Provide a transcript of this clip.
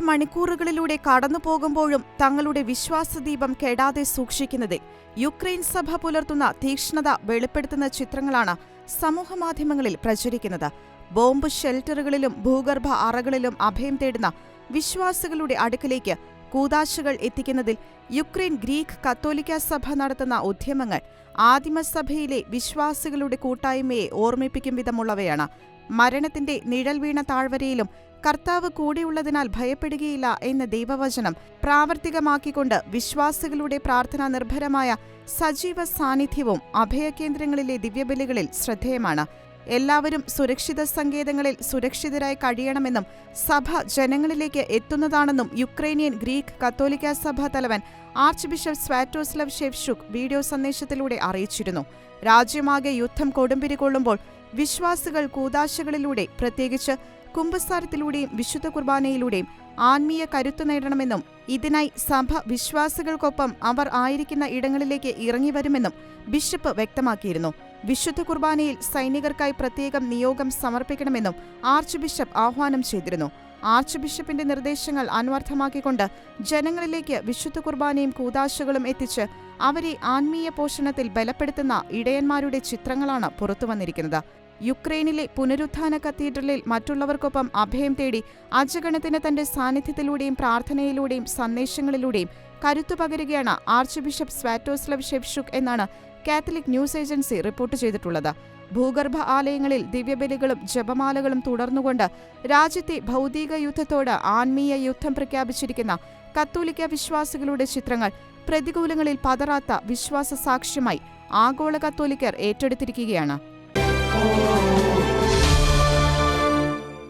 മണിക്കൂറുകളിലൂടെ കടന്നു പോകുമ്പോഴും തങ്ങളുടെ വിശ്വാസദീപം കെടാതെ സൂക്ഷിക്കുന്നതിൽ യുക്രൈൻ സഭ പുലർത്തുന്ന തീക്ഷ്ണത വെളിപ്പെടുത്തുന്ന ചിത്രങ്ങളാണ് സമൂഹമാധ്യമങ്ങളിൽ പ്രചരിക്കുന്നത്. ബോംബ് ഷെൽട്ടറുകളിലും ഭൂഗർഭ അറകളിലും അഭയം തേടുന്ന വിശ്വാസികളുടെ അടുക്കലേക്ക് കൂതാശകൾ എത്തിക്കുന്നതിൽ യുക്രൈൻ ഗ്രീക്ക് കത്തോലിക്ക സഭ നടത്തുന്ന ഉദ്യമങ്ങൾ ആദിമസഭയിലെ വിശ്വാസികളുടെ കൂട്ടായ്മയെ ഓർമ്മിപ്പിക്കും വിധമുള്ളവയാണ്. മരണത്തിന്റെ നിഴൽ വീണ താഴ്വരയിലും കർത്താവ് കൂടെയുള്ളതിനാൽ ഭയപ്പെടുകയില്ല എന്ന ദൈവവചനം പ്രാവർത്തികമാക്കിക്കൊണ്ട് വിശ്വാസികളുടെ പ്രാർത്ഥനാ നിർഭരമായ സജീവ സാന്നിധ്യവും അഭയകേന്ദ്രങ്ങളിലെ ദിവ്യബലികളിൽ ശ്രദ്ധേയമാണ്. എല്ലാവരും സുരക്ഷിത സങ്കേതങ്ങളിൽ സുരക്ഷിതരായി കഴിയണമെന്നും സഭ ജനങ്ങളിലേക്ക് എത്തുന്നതാണെന്നും യുക്രൈനിയൻ ഗ്രീക്ക് കത്തോലിക്ക സഭ തലവൻ archbishop Sviatoslav Shevchuk video സന്ദേശത്തിലൂടെ അറിയിച്ചിരുന്നു. രാജ്യമാകെ യുദ്ധം കൊടുമ്പിരി കൊള്ളുമ്പോൾ വിശ്വാസികൾ കൂതാശകളിലൂടെ പ്രത്യേകിച്ച് കുംഭസ്ഥാനത്തിലൂടെയും വിശുദ്ധ കുർബാനയിലൂടെയും ആത്മീയ കരുത്തു നേടണമെന്നും ഇതിനായി സഭ വിശ്വാസികൾക്കൊപ്പം അവർ ആയിരിക്കുന്ന ഇടങ്ങളിലേക്ക് ഇറങ്ങി വരുമെന്നും ബിഷപ്പ് വ്യക്തമാക്കിയിരുന്നു. വിശുദ്ധ കുർബാനയിൽ സൈനികർക്കായി പ്രത്യേകം നിയോഗം സമർപ്പിക്കണമെന്നും ആർച്ച് ബിഷപ്പ് ആഹ്വാനം ചെയ്തിരുന്നു. ആർച്ച് ബിഷപ്പിന്റെ നിർദ്ദേശങ്ങൾ അന്വർത്ഥമാക്കിക്കൊണ്ട് ജനങ്ങളിലേക്ക് വിശുദ്ധ കുർബാനയും കൂതാശകളും എത്തിച്ച് അവരെ ആത്മീയ പോഷണത്തിൽ ബലപ്പെടുത്തുന്ന ഇടയന്മാരുടെ ചിത്രങ്ങളാണ് പുറത്തുവന്നിരിക്കുന്നത് യുക്രൈനിലെ പുനരുത്ഥാന കത്തീഡ്രലിൽ മറ്റുള്ളവർക്കൊപ്പം അഭയം തേടി അജഗണത്തിന് തന്റെ സാന്നിധ്യത്തിലൂടെയും പ്രാർത്ഥനയിലൂടെയും സന്ദേശങ്ങളിലൂടെയും കരുത്തു പകരുകയാണ് ആർച്ച് ബിഷപ്പ് സ്വാറ്റോസ്ലവ് ഷെഫ്ഷുക് എന്നാണ് കാത്തലിക് ന്യൂസ് ഏജൻസി റിപ്പോർട്ട് ചെയ്തിട്ടുള്ളത്. ഭൂഗർഭ ആലയങ്ങളിൽ ദിവ്യബലികളും ജപമാലകളും തുടർന്നുകൊണ്ട് രാജ്യത്തെ ഭൗതിക യുദ്ധത്തോട് ആത്മീയ യുദ്ധം പ്രഖ്യാപിച്ചിരിക്കുന്ന കത്തോലിക്ക വിശ്വാസികളുടെ ചിത്രങ്ങൾ പ്രതികൂലങ്ങളിൽ പതറാത്ത വിശ്വാസ സാക്ഷ്യമായി ആഗോള കത്തോലിക്കർ ഏറ്റെടുത്തിരിക്കുകയാണ്.